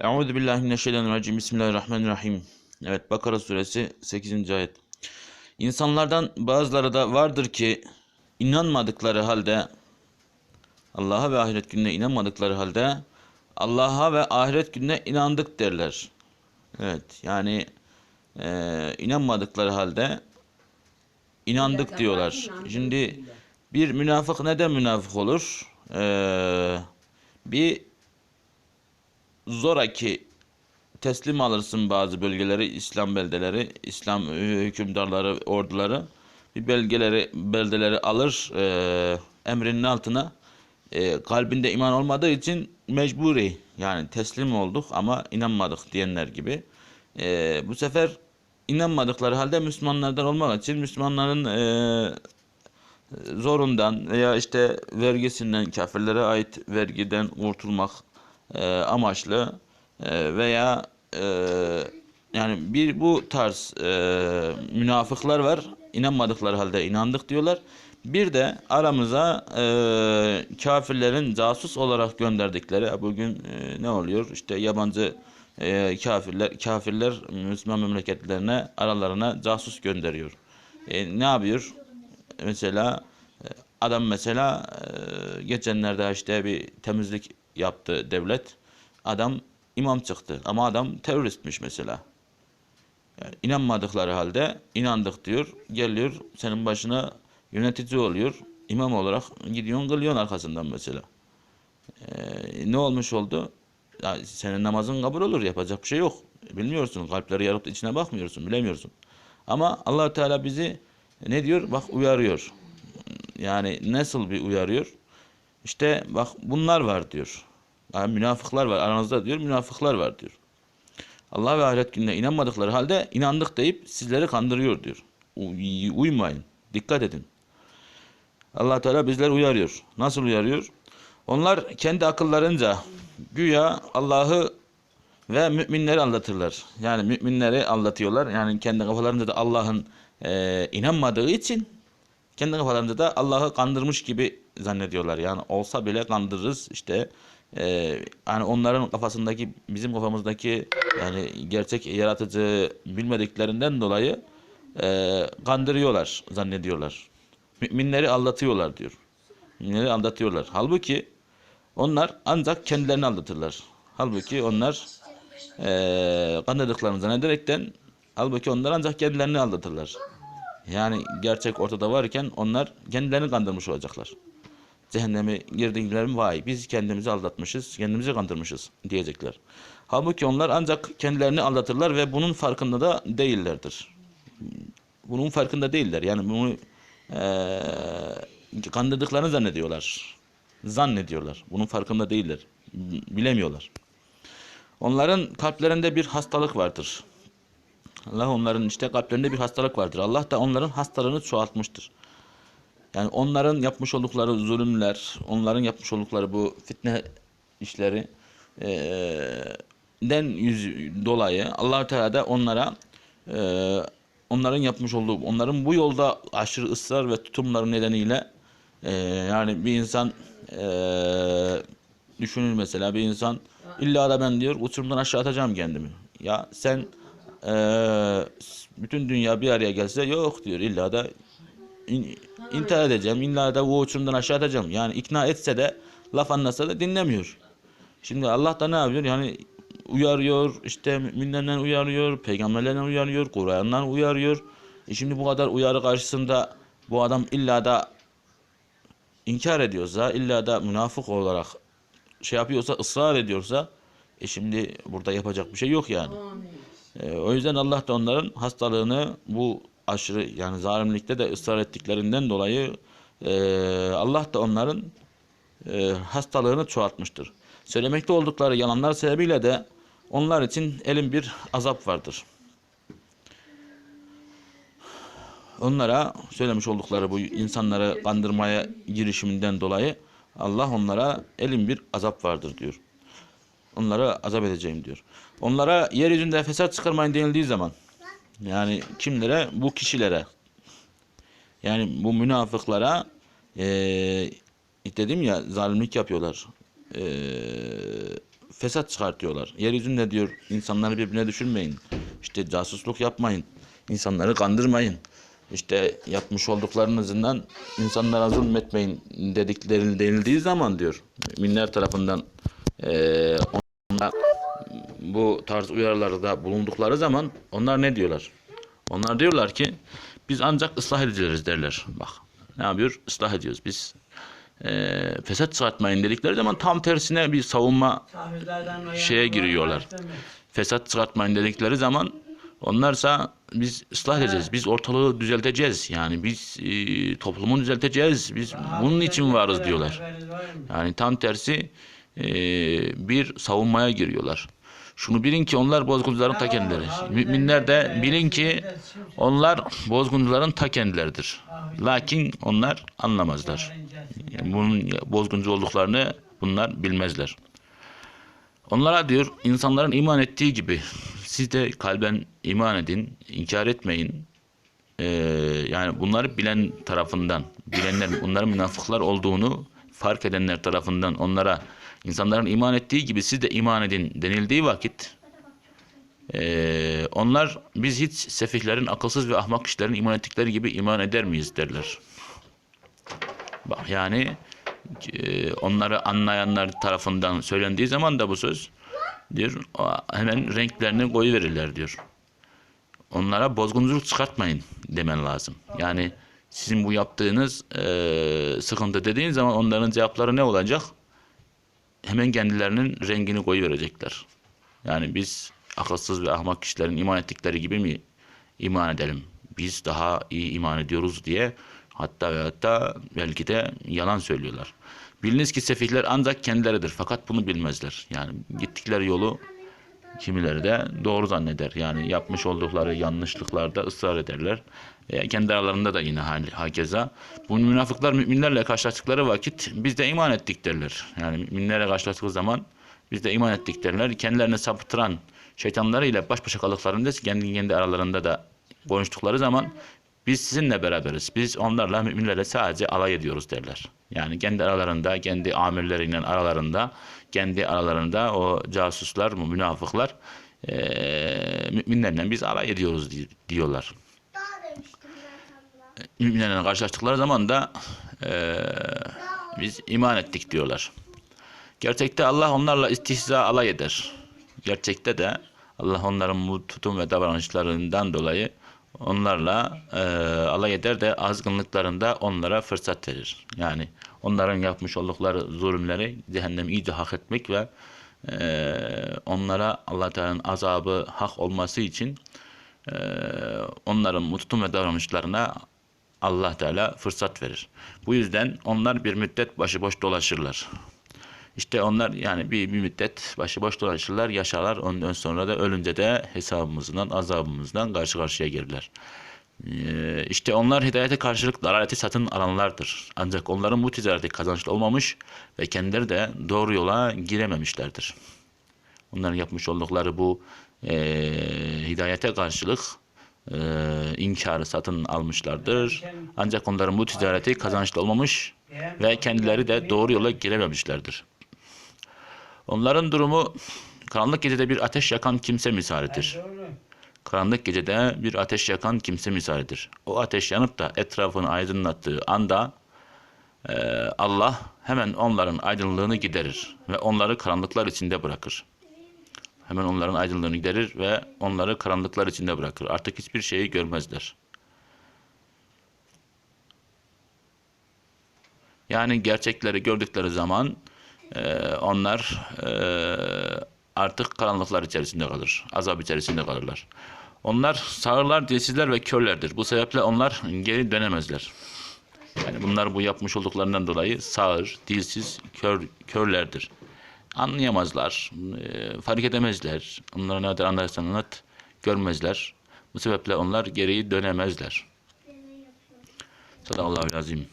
Euzu billahi mineşşeytanirracim. Bismillahirrahmanirrahim. Evet Bakara suresi 8. ayet. İnsanlardan bazıları da vardır ki inanmadıkları halde Allah'a ve ahiret gününe inanmadıkları halde Allah'a ve ahiret gününe inandık derler. Evet yani e, inanmadıkları halde inandık diyorlar. Şimdi bir münafık neden münafık olur? Ee, bir zoraki teslim alırsın bazı bölgeleri, İslam beldeleri, İslam hükümdarları, orduları bir belgeleri, beldeleri alır e, emrinin altına. E, kalbinde iman olmadığı için mecburi yani teslim olduk ama inanmadık diyenler gibi. E, bu sefer inanmadıkları halde Müslümanlardan olmak için Müslümanların e, zorundan veya işte vergisinden kafirlere ait vergiden kurtulmak e, amaçlı e, veya e, yani bir bu tarz e, münafıklar var inanmadıkları halde inandık diyorlar. Bir de aramıza e, kafirlerin casus olarak gönderdikleri bugün e, ne oluyor işte yabancı e, kafirler kafirler Müslüman memleketlerine aralarına casus gönderiyor. E, ne yapıyor? Mesela e, adam mesela e, geçenlerde işte bir temizlik yaptı devlet. Adam imam çıktı ama adam teröristmiş mesela. Yani inanmadıkları halde inandık diyor. Geliyor senin başına yönetici oluyor. İmam olarak gidiyorsun kılıyorsun arkasından mesela. Ee, ne olmuş oldu? Ya senin namazın kabul olur yapacak bir şey yok. Bilmiyorsun kalpleri yarıp içine bakmıyorsun bilemiyorsun. Ama allah Teala bizi ne diyor? Bak uyarıyor. Yani nasıl bir uyarıyor? İşte bak bunlar var diyor. Yani münafıklar var aranızda diyor münafıklar var diyor. Allah ve ahiret gününe inanmadıkları halde inandık deyip sizleri kandırıyor diyor. Uy- uymayın. Dikkat edin. Allah Teala bizleri uyarıyor. Nasıl uyarıyor? Onlar kendi akıllarınca güya Allah'ı ve müminleri anlatırlar. Yani müminleri anlatıyorlar. Yani kendi kafalarında da Allah'ın e, inanmadığı için kendi kafalarında da Allah'ı kandırmış gibi zannediyorlar. Yani olsa bile kandırırız işte. E, yani onların kafasındaki bizim kafamızdaki yani gerçek yaratıcı bilmediklerinden dolayı e, kandırıyorlar zannediyorlar. Müminleri aldatıyorlar diyor. Müminleri aldatıyorlar. Halbuki onlar ancak kendilerini aldatırlar. Halbuki onlar e, kandırdıklarını zannederekten halbuki onlar ancak kendilerini aldatırlar. Yani gerçek ortada varken onlar kendilerini kandırmış olacaklar. Cehenneme girdiklerim vay biz kendimizi aldatmışız, kendimizi kandırmışız diyecekler. Halbuki onlar ancak kendilerini aldatırlar ve bunun farkında da değillerdir. Bunun farkında değiller. Yani bunu eee kandırdıklarını zannediyorlar. Zannediyorlar. Bunun farkında değiller. Bilemiyorlar. Onların kalplerinde bir hastalık vardır. Allah onların işte kalplerinde bir hastalık vardır. Allah da onların hastalığını çoğaltmıştır. Yani onların yapmış oldukları zulümler, onların yapmış oldukları bu fitne işleri eee, den yüz dolayı allah Teala da onlara eee, onların yapmış olduğu, onların bu yolda aşırı ısrar ve tutumları nedeniyle eee, yani bir insan eee düşünün mesela bir insan illa da ben diyor uçurumdan aşağı atacağım kendimi. Ya sen eee, bütün dünya bir araya gelse yok diyor illa da in, intihar edeceğim. illa da bu uçurumdan aşağı atacağım. Yani ikna etse de laf anlasa da dinlemiyor. Şimdi Allah da ne yapıyor? Yani uyarıyor, işte müminlerden uyarıyor, peygamberlerden uyarıyor, Kur'an'dan uyarıyor. E şimdi bu kadar uyarı karşısında bu adam illa da inkar ediyorsa, illa da münafık olarak şey yapıyorsa, ısrar ediyorsa e şimdi burada yapacak bir şey yok yani. E, o yüzden Allah da onların hastalığını bu aşırı yani zalimlikte de ısrar ettiklerinden dolayı e, Allah da onların e, hastalığını çoğaltmıştır. Söylemekte oldukları yalanlar sebebiyle de onlar için elin bir azap vardır. Onlara söylemiş oldukları bu insanları kandırmaya girişiminden dolayı Allah onlara elin bir azap vardır diyor. Onlara azap edeceğim diyor. Onlara yeryüzünde fesat çıkarmayın denildiği zaman yani kimlere? Bu kişilere. Yani bu münafıklara eee dedim ya zalimlik yapıyorlar. Eee fesat çıkartıyorlar. Yeryüzünde diyor insanları birbirine düşürmeyin. İşte casusluk yapmayın. İnsanları kandırmayın. İşte yapmış olduklarınızdan insanlara zulmetmeyin dedikleri denildiği zaman diyor müminler tarafından eee ona bu tarz uyarılarda bulundukları zaman onlar ne diyorlar? Onlar diyorlar ki biz ancak ıslah ediliriz derler. Bak ne yapıyor? Islah ediyoruz biz. Eee fesat çıkartmayın dedikleri zaman tam tersine bir savunma şeye giriyorlar. fesat çıkartmayın dedikleri zaman onlarsa biz ıslah edeceğiz. Biz ortalığı düzelteceğiz. Yani biz e, toplumu düzelteceğiz. Biz bunun için varız diyorlar. Yani tam tersi e, bir savunmaya giriyorlar. Şunu bilin ki onlar bozguncuların ta kendileri. Müminler de bilin ki onlar bozguncuların ta kendileridir. Lakin onlar anlamazlar. Yani bunun bozguncu olduklarını bunlar bilmezler. Onlara diyor insanların iman ettiği gibi siz de kalben iman edin, inkar etmeyin. Ee, yani bunları bilen tarafından, bilenler, bunların münafıklar olduğunu fark edenler tarafından onlara insanların iman ettiği gibi siz de iman edin denildiği vakit ee, onlar biz hiç sefihlerin, akılsız ve ahmak kişilerin iman ettikleri gibi iman eder miyiz derler. Bak yani e, onları anlayanlar tarafından söylendiği zaman da bu söz diyor hemen renklerini koyu verirler diyor. Onlara bozgunculuk çıkartmayın demen lazım. Yani sizin bu yaptığınız e, sıkıntı dediğin zaman onların cevapları ne olacak? Hemen kendilerinin rengini koyu verecekler. Yani biz akılsız ve ahmak kişilerin iman ettikleri gibi mi iman edelim? Biz daha iyi iman ediyoruz diye hatta ve hatta belki de yalan söylüyorlar. Biliniz ki sefihler ancak kendileridir fakat bunu bilmezler. Yani gittikleri yolu kimileri de doğru zanneder. Yani yapmış oldukları yanlışlıklarda ısrar ederler. E, kendi aralarında da yine hakeza. Bu münafıklar müminlerle karşılaştıkları vakit biz de iman ettik derler. Yani müminlerle karşılaştığı zaman biz de iman ettik derler. Kendilerini saptıran şeytanlarıyla baş başa kaldıklarında kendi kendi aralarında da konuştukları zaman biz sizinle beraberiz. Biz onlarla müminlerle sadece alay ediyoruz derler. Yani kendi aralarında, kendi amirleriyle aralarında, kendi aralarında o casuslar, münafıklar eee müminlerle biz alay ediyoruz di- diyorlar. Müminlerle karşılaştıkları zaman da eee, biz iman ettik diyorlar. Gerçekte Allah onlarla istihza alay eder. Gerçekte de Allah onların bu tutum ve davranışlarından dolayı onlarla eee, alay eder de azgınlıklarında onlara fırsat verir. Yani onların yapmış oldukları zulümleri cehennemi iyice hak etmek ve eee, onlara Allah Teala'nın azabı hak olması için eee, onların tutum ve davranışlarına Allah Teala fırsat verir. Bu yüzden onlar bir müddet başıboş dolaşırlar. İşte onlar yani bir, bir müddet başıboş dolaşırlar, yaşarlar. Ondan sonra da ölünce de hesabımızdan, azabımızdan karşı karşıya gelirler. Ee, işte onlar hidayete karşılık dalaleti satın alanlardır. Ancak onların bu ticareti kazançlı olmamış ve kendileri de doğru yola girememişlerdir. Onların yapmış oldukları bu eee, hidayete karşılık eee inkarı satın almışlardır. Ancak onların bu ticareti kazançlı olmamış ve kendileri de doğru yola girememişlerdir. Onların durumu karanlık gecede bir ateş yakan kimse misalidir. Karanlık gecede bir ateş yakan kimse misalidir. O ateş yanıp da etrafını aydınlattığı anda eee, Allah hemen onların aydınlığını giderir ve onları karanlıklar içinde bırakır. Hemen onların aydınlığını giderir ve onları karanlıklar içinde bırakır. Artık hiçbir şeyi görmezler. Yani gerçekleri gördükleri zaman eee, onlar eee, artık karanlıklar içerisinde kalır. Azap içerisinde kalırlar. Onlar sağırlar, dilsizler ve körlerdir. Bu sebeple onlar geri dönemezler. Yani bunlar bu yapmış olduklarından dolayı sağır, dilsiz, kör, körlerdir. Anlayamazlar, eee, fark edemezler. Onlara ne kadar anlarsan anlat, görmezler. Bu sebeple onlar geri dönemezler. Sadakallahu azim.